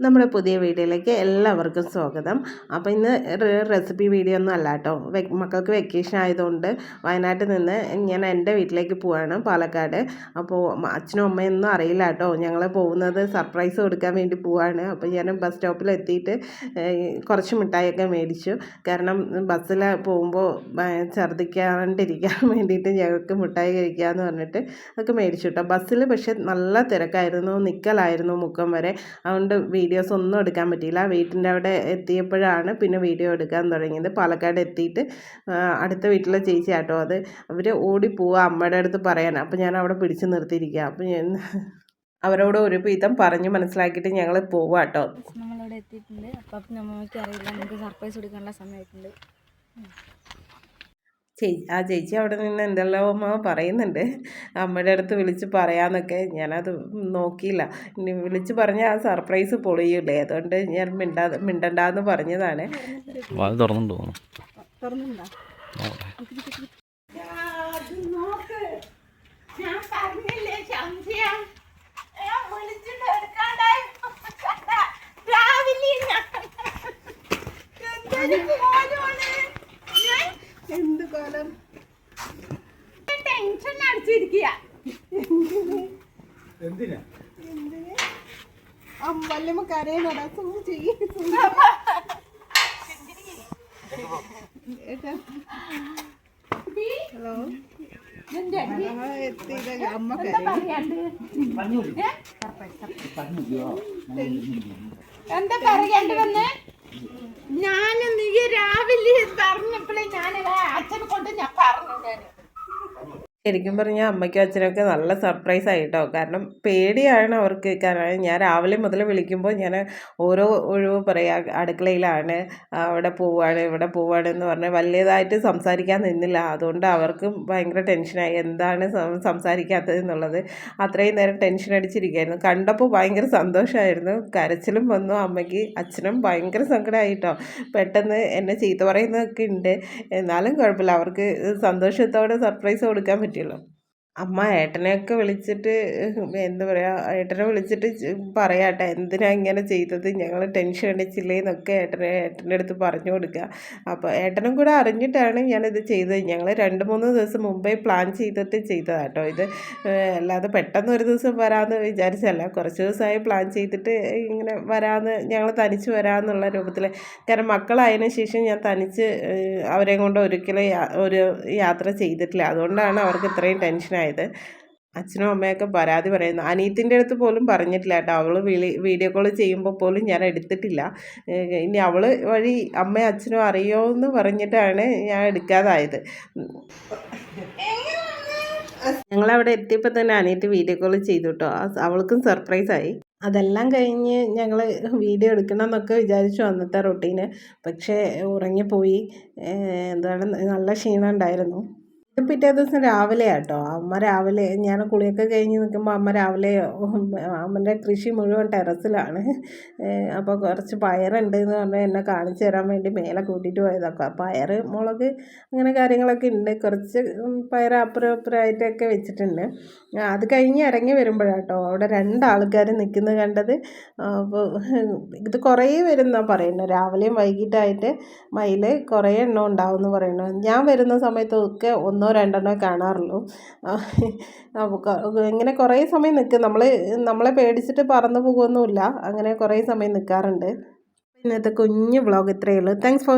നമ്മുടെ പുതിയ വീഡിയോയിലേക്ക് എല്ലാവർക്കും സ്വാഗതം. അപ്പോൾ ഇന്ന് റെസിപ്പി വീഡിയോ ഒന്നും അല്ല കേട്ടോ. മക്കൾക്ക് വെക്കേഷൻ ആയതുകൊണ്ട് വയനാട്ടിൽ നിന്ന് ഞാൻ എന്റെ വീട്ടിലേക്ക് പോവാണ് പാലക്കാട്. അപ്പോൾ അച്ഛനും അമ്മയൊന്നും അറിയില്ല കേട്ടോ. ഞങ്ങൾ പോകുന്നത് സർപ്രൈസ് കൊടുക്കാൻ വേണ്ടി പോവാണ്. അപ്പോൾ ഞാൻ ബസ് സ്റ്റോപ്പിൽ എത്തിയിട്ട് കുറച്ച് മിഠായിയൊക്കെ മേടിച്ചു. കാരണം ബസ്സിൽ പോകുമ്പോൾ ഛർദ്ദിക്കാണ്ടിരിക്കാൻ വേണ്ടിയിട്ട് ഞങ്ങൾക്ക് മിഠായി കഴിക്കാമെന്ന് പറഞ്ഞിട്ട് അതൊക്കെ മേടിച്ചു കേട്ടോ. ബസ്സിൽ പക്ഷേ നല്ല തിരക്കായിരുന്നു. നിൽക്കലായിരുന്നു മുക്കം വരെ. അതുകൊണ്ട് വീഡിയോസ് ഒന്നും എടുക്കാൻ പറ്റിയില്ല. വീട്ടിന്റെ അവിടെ എത്തിയപ്പോഴാണ് പിന്നെ വീഡിയോ എടുക്കാൻ തുടങ്ങിയത്. പാലക്കാട് എത്തിയിട്ട് അടുത്ത വീട്ടിലെ ചേച്ചി ആട്ടോ അത് അവർ ഓടിപ്പോവുക അമ്മയുടെ അടുത്ത് പറയാൻ. അപ്പോൾ ഞാൻ അവിടെ പിടിച്ചു നിർത്തിയിരിക്കുക അപ്പോൾ ഞാൻ അവരോട് ഒരു പീതം പറഞ്ഞ് മനസ്സിലാക്കിയിട്ട് ഞങ്ങൾ പോവുക കേട്ടോ നമ്മളിവിടെ എത്തിയിട്ടുണ്ട്. അപ്പം നമ്മൾക്ക് അറിയില്ല നമുക്ക് സർപ്രൈസ് കൊടുക്കാനുള്ള സമയമായിട്ടുണ്ട്. ചേച്ചി ആ ചേച്ചി അവിടെ നിന്ന് എന്തെല്ലാമോ പറയുന്നുണ്ട്. അമ്മയുടെ അടുത്ത് വിളിച്ച് പറയാമെന്നൊക്കെ ഞാനത് നോക്കിയില്ല. ഇനി വിളിച്ച് പറഞ്ഞാൽ ആ സർപ്രൈസ് പൊളിയില്ലേ അതുകൊണ്ട് ഞാൻ മിണ്ടാ മിണ്ടണ്ടെന്ന് പറഞ്ഞതാണ്. തുറന്നുണ്ടോ തുറന്നുണ്ടോ ഞാൻ പറഞ്ഞില്ലേ സംശയം ഞാൻ വിളിച്ചിട്ട് എടുക്കാണ്ടായി രാവിലെ എന്ത് കോലം. ടെൻഷൻ അടിച്ചിരിക്കുക എന്തിനാ? അമ്പല്ലമ്മ കരയണോടാ. സൂം ചെയ്യും ഹലോ. അമ്മ എന്താ പറയണ്ട വന്ന്? ഞാൻ നീ രാവിലെ പറഞ്ഞപ്പോഴേ ഞാൻ അച്ഛനെ Áo 你 ശരിക്കും പറഞ്ഞാൽ അമ്മയ്ക്കും അച്ഛനൊക്കെ നല്ല സർപ്രൈസ് ആയിട്ടോ. കാരണം പേടിയാണ് അവർക്ക്. കാരണം ഞാൻ രാവിലെ മുതൽ വിളിക്കുമ്പോൾ ഞാൻ ഓരോ ഒഴിവ് പറയാ അടുക്കളയിലാണ് അവിടെ പോവാണ് ഇവിടെ പോവാണ് എന്ന് പറഞ്ഞ് വലിയതായിട്ട് സംസാരിക്കാൻ നിന്നില്ല. അതുകൊണ്ട് അവർക്കും ഭയങ്കര ടെൻഷനായി എന്താണ് സംസാരിക്കാത്തത് എന്നുള്ളത്. അത്രയും നേരം ടെൻഷൻ അടിച്ചിരിക്കുകയായിരുന്നു കണ്ടപ്പോൾ ഭയങ്കര സന്തോഷമായിരുന്നു കരച്ചിലും വന്നു. അമ്മയ്ക്ക് അച്ഛനും ഭയങ്കര സങ്കടമായിട്ടോ പെട്ടെന്ന് എന്നെ ചീത്ത പറയുന്നതൊക്കെ ഉണ്ട്. എന്നാലും കുഴപ്പമില്ല. അവർക്ക് സന്തോഷത്തോടെ സർപ്രൈസ് കൊടുക്കാൻ പറ്റും. പറ്റിയല്ലോ അമ്മ ഏട്ടനെയൊക്കെ വിളിച്ചിട്ട് എന്താ പറയുക ഏട്ടനെ വിളിച്ചിട്ട് പറയാട്ടെ എന്തിനാ ഇങ്ങനെ ചെയ്തത്? ഞങ്ങൾ ടെൻഷൻ അടിച്ചില്ലേ എന്നൊക്കെ ഏട്ടനെ ഏട്ടന്റെ അടുത്ത് പറഞ്ഞു കൊടുക്കുക അപ്പോൾ ഏട്ടനും കൂടെ അറിഞ്ഞിട്ടാണ് ഞാനിത് ചെയ്തത്. ഞങ്ങൾ രണ്ട് മൂന്ന് ദിവസം മുമ്പേ പ്ലാൻ ചെയ്തിട്ട് ചെയ്തതാട്ടോ ഇത്. അല്ലാതെ പെട്ടെന്ന് ഒരു ദിവസം വരാമെന്ന് വിചാരിച്ചല്ല. കുറച്ച് ദിവസമായി പ്ലാൻ ചെയ്തിട്ട് ഇങ്ങനെ വരാമെന്ന് ഞങ്ങൾ തനിച്ച് വരാമെന്നുള്ള രൂപത്തിൽ കാരണം മക്കളായതിനു ശേഷം ഞാൻ തനിച്ച് അവരെ കൊണ്ട് ഒരിക്കലും ഒരു യാത്ര ചെയ്തിട്ടില്ല. അതുകൊണ്ടാണ് അവർക്ക് ഇത്രയും ടെൻഷനായി ആയത് അച്ഛനും അമ്മയൊക്കെ പരാതി പറയുന്നു. അനീത്തിന്റെ അടുത്ത് പോലും പറഞ്ഞിട്ടില്ല കേട്ടോ. അവൾ വിളി വീഡിയോ കോൾ ചെയ്യുമ്പോൾ പോലും ഞാൻ എടുത്തിട്ടില്ല. ഇനി അവൾ വഴി അമ്മയും അച്ഛനും അറിയോ എന്ന് പറഞ്ഞിട്ടാണ് ഞാൻ എടുക്കാതായത്. ഞങ്ങളവിടെ എത്തിയപ്പോൾ തന്നെ അനിയത്തി വീഡിയോ കോൾ ചെയ്തു കേട്ടോ. അവൾക്കും സർപ്രൈസായി അതെല്ലാം കഴിഞ്ഞ് ഞങ്ങൾ വീഡിയോ എടുക്കണം എന്നൊക്കെ വിചാരിച്ചു അന്നത്തെ റൊട്ടീന് പക്ഷേ ഉറങ്ങിപ്പോയി. എന്താണ് നല്ല ക്ഷീണം ഉണ്ടായിരുന്നു. പിറ്റേ ദിവസം രാവിലെ കേട്ടോ അമ്മ രാവിലെ ഞാൻ കുളിയൊക്കെ കഴിഞ്ഞ് നിൽക്കുമ്പോൾ അമ്മ രാവിലെ അമ്മന്റെ കൃഷി മുഴുവൻ ടെറസിലാണ്. അപ്പോൾ കുറച്ച് പയറുണ്ട് എന്ന് പറഞ്ഞാൽ എന്നെ കാണിച്ചു തരാൻ വേണ്ടി മേലെ കൂട്ടിയിട്ട് പോയതൊക്കെ പയർ മുളക് അങ്ങനെ കാര്യങ്ങളൊക്കെ ഉണ്ട്. കുറച്ച് പയർ അപ്പുറം അപ്പുറമായിട്ടൊക്കെ വെച്ചിട്ടുണ്ട്. അത് കഴിഞ്ഞ് ഇറങ്ങി വരുമ്പോഴാട്ടോ അവിടെ രണ്ടാൾക്കാർ നിൽക്കുന്നത് കണ്ടത്. അപ്പോൾ ഇത് കുറേ വരുന്നതാണ് പറയുന്നത് രാവിലെയും വൈകിട്ടായിട്ട് മയിൽ കുറേ എണ്ണം ഉണ്ടാവും എന്ന് പറയുന്നു. ഞാൻ വരുന്ന സമയത്തൊക്കെ ഒന്നോ ഒന്നോ രണ്ടെണ്ണോ കാണാറുള്ളൂ. ഇങ്ങനെ കുറേ സമയം നിൽക്കും നമ്മൾ നമ്മളെ പേടിച്ചിട്ട് പറന്നു പോകുമൊന്നുമില്ല അങ്ങനെ കുറേ സമയം നിൽക്കാറുണ്ട് ഇന്നത്തെ കുഞ്ഞു വ്ളോഗ് ഇത്രയേ ഉള്ളൂ. Thanks for